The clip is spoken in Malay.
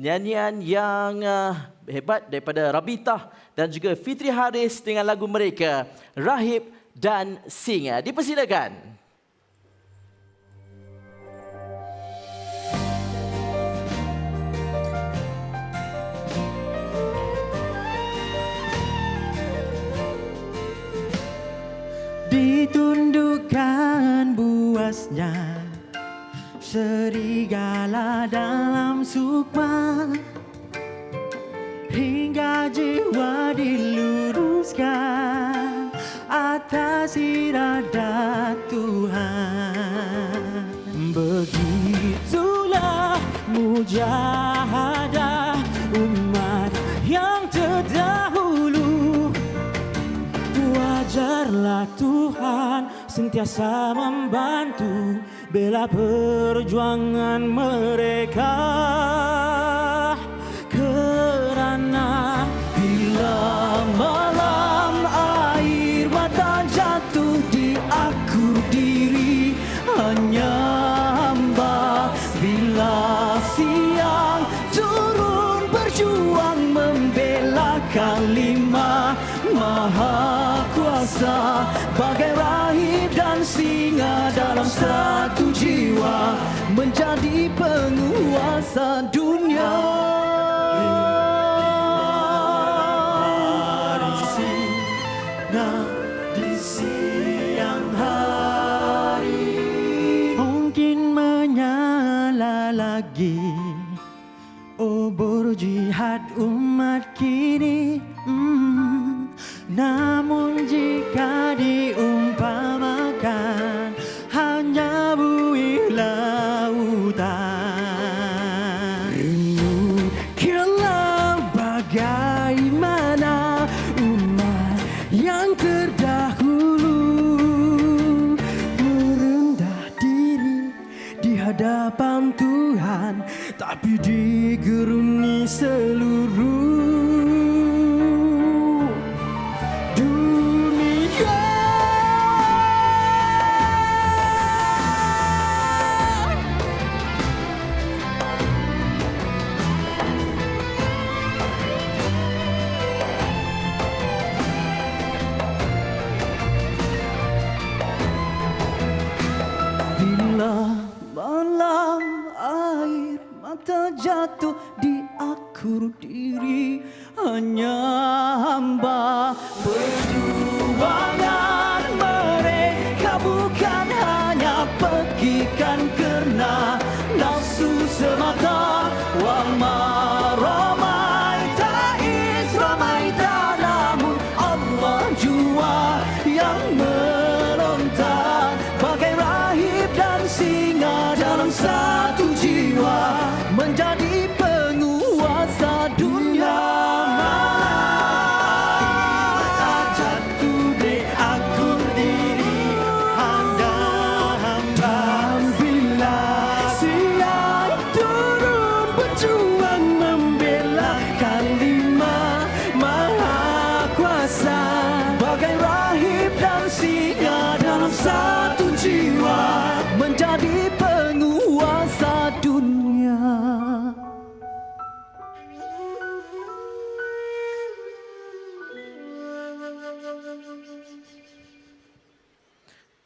Nyanyian yang uh, hebat daripada Rabitah dan juga Fitri Haris dengan lagu mereka Rahib dan Singa. Dipersilakan. Ditundukkan buasnya Serigala dalam sukma Hingga jiwa diluruskan Atas iradat Tuhan. Begitulah mujahadah umat yang terdahulu. Wajarlah Tuhan sentiasa membantu. Bela perjuangan mereka kuasa bagai rahib dan singa dalam satu jiwa menjadi penguasa dunia. Singa di siang hari mungkin menyala lagi obor jihad umat kini lautan Renungkanlah bagaimana umat yang terdahulu Merendah diri di hadapan Tuhan Tapi digeruni seluruh air mata jatuh di akur diri. Hanya hamba perjuangan mereka Bukan hanya pekikan kerana nafsu semata. Wama ramai ta'is ramai tak Namun Allah jua yang melontar Bagai rahib dan singa dalam satu satu jiwa Menjadi